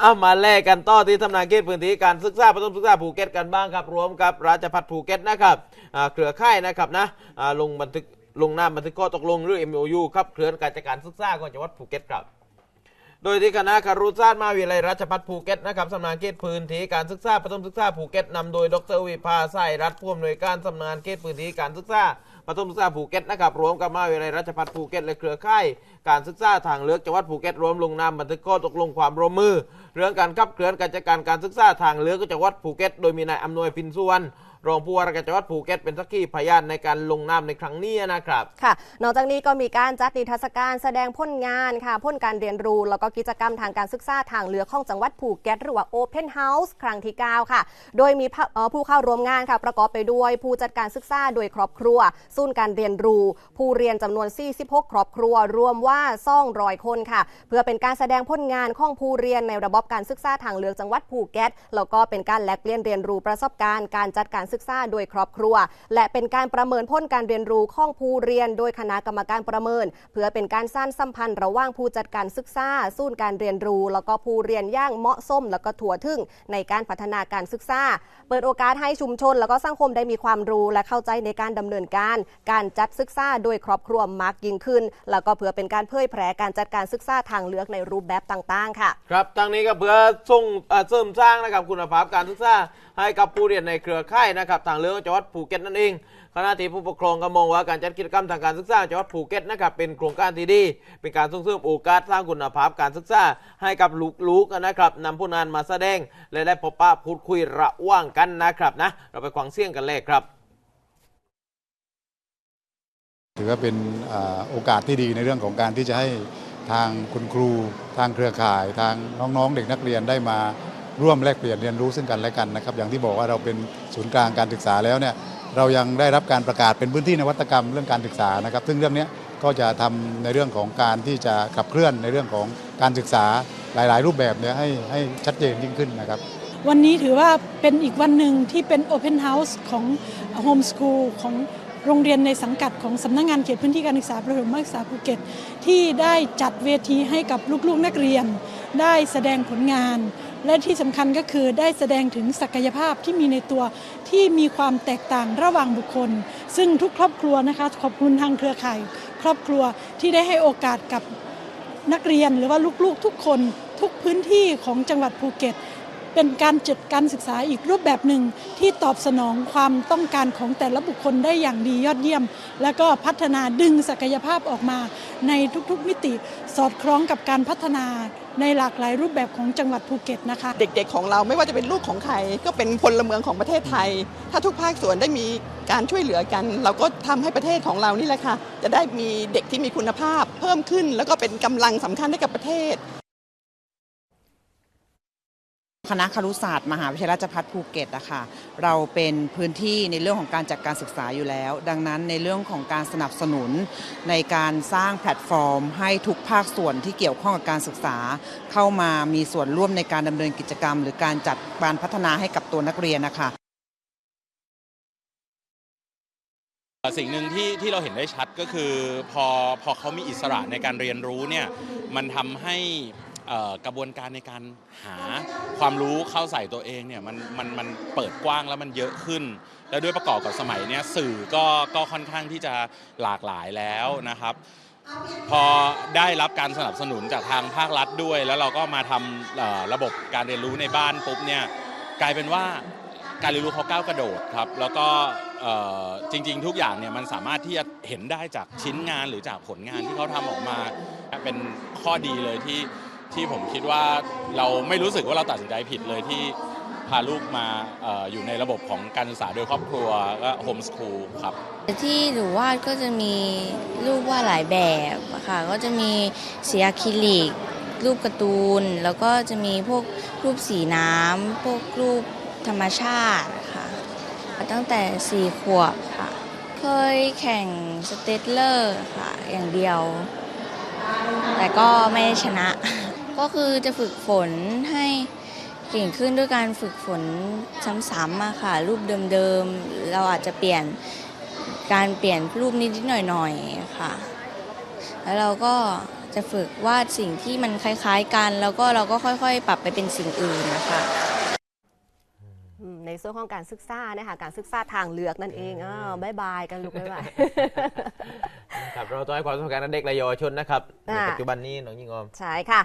เอามาแลกกันต่อที่ทำนานเขตพื้นที่การศึกษาประถมศึกษาภูเก็ตกันบ้างครับ รวมกับราชพัฒภูเก็ตนะครับเครือข่ายนะครับนะลงบันทึกลงนามบันทึกข้อตกลงหรือ MOU ครับเคลื่อนการจัดการศึกษาของจังหวัดภูเก็ตครับ โดยที่คณะคารุศาสตร์มหาวิทยาลัยราชภัฏภูเก็ตนะครับสำนักงานเขตพื้นที่การศึกษาประถมศึกษาภูเก็ตนำโดยดรวิภาไสายรัฐผู้อำนวยการสำนักงานเขตพื้นที่การศึกษาประถมศึกษาภูเก็ตนะครับรวมกับมหาวิทยาลัยราชภัฏภูเก็ตและเครือข่ายการศึกษาทางเลือกจังหวัดภูเก็ตรวมลงนามบันทึกข้อตกลงความร่วมมือ เรื่องการขับเคลื่อนการจัดการการศึกษาทางเลือกจังหวัดภูเก็ต โดยมีนายอำนวยพินสุวรรณ รองผู้ว่าราชการจังหวัดภูเก็ตเป็นสักขีพยานในการลงนามในครั้งนี้นะครับค่ะ นอกจากนี้ก็มีการจัดนิทรรศการแสดงผลงานค่ะผลการเรียนรู้แล้วก็กิจกรรมทางการศึกษาทางเรือของจังหวัดภูเก็ตหรือว่า Open House ครั้งที่ 9 ค่ะ โดยมีผู้เข้าร่วมงานค่ะ ประกอบไปด้วยผู้จัดการศึกษาโดยครอบครัวศูนย์การเรียนรู้ ผู้เรียนจำนวน 46 ครอบครัว รวมว่าซ่องรอยคนค่ะ เพื่อเป็นการแสดงผลงานของผู้เรียนในระบบการศึกษาทางเลือกจังหวัดภูเก็ตแล้วก็เป็นการแลกเปลี่ยนเรียนรู้ประสบการณ์การจัดการศึกษาโดยครอบครัว และเป็นการประเมินผลการเรียนรู้ข้องผู้เรียน โดยคณะกรรมการประเมิน เพื่อเป็นการสร้างสัมพันธ์ระหว่างผู้จัดการศึกษาศูนย์การเรียนรู้ แล้วก็ผู้เรียนย่างเหมาะสมแล้วก็ถั่วถึงในการพัฒนาการศึกษาเปิดโอกาสให้ชุมชน แล้วก็สังคมได้มีความรู้และเข้าใจในการดำเนินการ การจัดศึกษาโดยครอบครัวมากยิ่งขึ้น แล้วก็เพื่อเป็นการเผยแพร่การจัดการศึกษาทางเลือกในรูปแบบต่างๆ ค่ะ ครับทางนี้ก็เพื่อส่งเอ่อเสริมสร้างนะครับคุณภาพการศึกษาให้กับผู้เรียนในเครือข่ายนะครับทางเลือกจังหวัดภูเก็ตนั่นเองขณะที่ผู้ปกครองก็มองว่าการจัดกิจกรรมทางการศึกษาจังหวัดภูเก็ตนะครับเป็นโครงการที่ดี เป็นการส่งเสริมโอกาสสร้างคุณภาพการศึกษาให้กับลูกๆนะครับนำผู้นานมาแสดง และได้พบปะพูดคุยระหว่างกันนะครับนะเราไปฟังเสียงกันเลยครับถือว่าเป็นอโอกาสที่ดีในเรื่องของการที่จะให้ทางคุณครู ทางเครือข่าย ทางน้องๆเด็กนักเรียนได้มา ร่วมแลกเปลี่ยนเรียนรู้ซึ่งกันและกันนะครับ อย่างที่บอกว่าเราเป็นศูนย์กลางการศึกษาแล้วเนี่ยเรายังได้รับการประกาศเป็นพื้นที่นวัตกรรมเรื่องการศึกษานะครับ ซึ่งเรื่องนี้ก็จะทำในเรื่องของการที่จะขับเคลื่อนในเรื่องของการศึกษาหลาย ๆ รูปแบบเนี่ยให้ให้ชัดเจนยิ่งขึ้นนะครับ วันนี้ถือว่าเป็นอีกวันหนึ่งที่เป็น Open House ของ Home School ของโรงเรียนในสังกัดของสำนักงงานเขตพื้นที่การศึกษาประถมศึกษาภูเก็ต ที่ได้จัดเวทีให้กับลูกๆนักเรียน ได้แสดงผลงาน และที่สำคัญก็คือได้แสดงถึงศักยภาพที่มีในตัวที่มีความแตกต่างระหว่างบุคคล ซึ่งทุกครอบครัวนะคะ ขอบคุณทางเครือข่าย ครอบครัวที่ได้ให้โอกาสกับนักเรียนหรือว่าลูกๆทุกคนทุกพื้นที่ของจังหวัดภูเก็ต เป็นการจัดการศึกษาอีกรูปแบบหนึ่งที่ตอบสนองความต้องการของแต่ละบุคคลได้อย่างดียอดเยี่ยม แล้วก็พัฒนาดึงศักยภาพออกมาในทุกๆมิติสอดคล้องกับการพัฒนาในหลากหลายรูปแบบของจังหวัดภูเก็ตนะคะ เด็กๆของเราไม่ว่าจะเป็นลูกของใครก็เป็นพลเมืองของประเทศไทย ถ้าทุกภาคส่วนได้มีการช่วยเหลือกัน เราก็ทำให้ประเทศของเรานี่แหละค่ะจะได้มีเด็กที่มีคุณภาพเพิ่มขึ้น แล้วก็เป็นกำลังสำคัญให้กับประเทศ คณะครุศาสตร์มหาวิทยาลัยราชภัฏภูเก็ตอะค่ะเราเป็นพื้นที่ในเรื่องของการจัดการศึกษาอยู่แล้ว ดังนั้นในเรื่องของการสนับสนุนในการสร้างแพลตฟอร์ม ให้ทุกภาคส่วนที่เกี่ยวข้องกับการศึกษา เข้ามามีส่วนร่วมในการดำเนินกิจกรรม หรือการจัดการพัฒนาให้กับตัวนักเรียนนะคะสิ่งหนึ่งที่ที่เราเห็นได้ชัดก็คือพอพอเขามีอิสระในการเรียนรู้เนี่ยมันทำให้ กระบวนการในการหาความรู้เข้าใส่ตัวเองเนี่ยมันมันมันเปิดกว้างแล้วมันเยอะขึ้น แล้วด้วยประกอบกับสมัยเนี้ยสื่อก็ก็ค่อนข้างที่จะหลากหลายแล้วนะครับ พอได้รับการสนับสนุนจากทางภาครัฐด้วย แล้วเราก็มาทำระบบการเรียนรู้ในบ้านปุ๊บเนี่ยกลายเป็นว่าการเรียนรู้เขาก้าวกระโดดครับ แล้วก็จริง ๆ ทุกอย่างเนี่ยมันสามารถที่จะเห็นได้จากชิ้นงานหรือจากผลงานที่เขาทำออกมาเป็นข้อดีเลยที่ ที่ผมคิดว่าเราไม่รู้สึกว่าเราตัดสินใจผิดเลยที่พาลูกมาเอออยู่ในระบบของการศึกษาโดยครอบครัวก็โฮมสคูลครับ ที่หนูวาดก็จะมีรูปวาดหลายแบบอะค่ะก็จะมีสีอะคริลิก รูปการ์ตูน แล้วก็จะมีพวกรูปสีน้ำพวกรูปธรรมชาติค่ะตั้งแต่สี่ขวบค่ะ เคยแข่งสเตตเลอร์ค่ะอย่างเดียว แต่ก็ไม่ได้ชนะ ก็คือจะฝึกฝนให้เก่งขึ้นด้วยการฝึกฝนซ้ำๆมาค่ะ รูปเดิมๆ เราอาจจะเปลี่ยนการเปลี่ยนรูปนิดๆหน่อยๆค่ะ แล้วเราก็จะจะฝึกวาดสิ่งที่มันคล้ายๆกัน แล้วก็เราก็ค่อยๆ ปรับไปเป็นสิ่งอื่นนะคะอืมในส่วนของการศึกษานะคะการศึกษาทางเลือกนั่นเองอ่าบายบายกันลูกบายบายครับเราต้องให้ความสำคัญกับเด็กและเยาวชนนะครับในอ่าปัจจุบันนี้น้องยิงออมใช่ค่ะ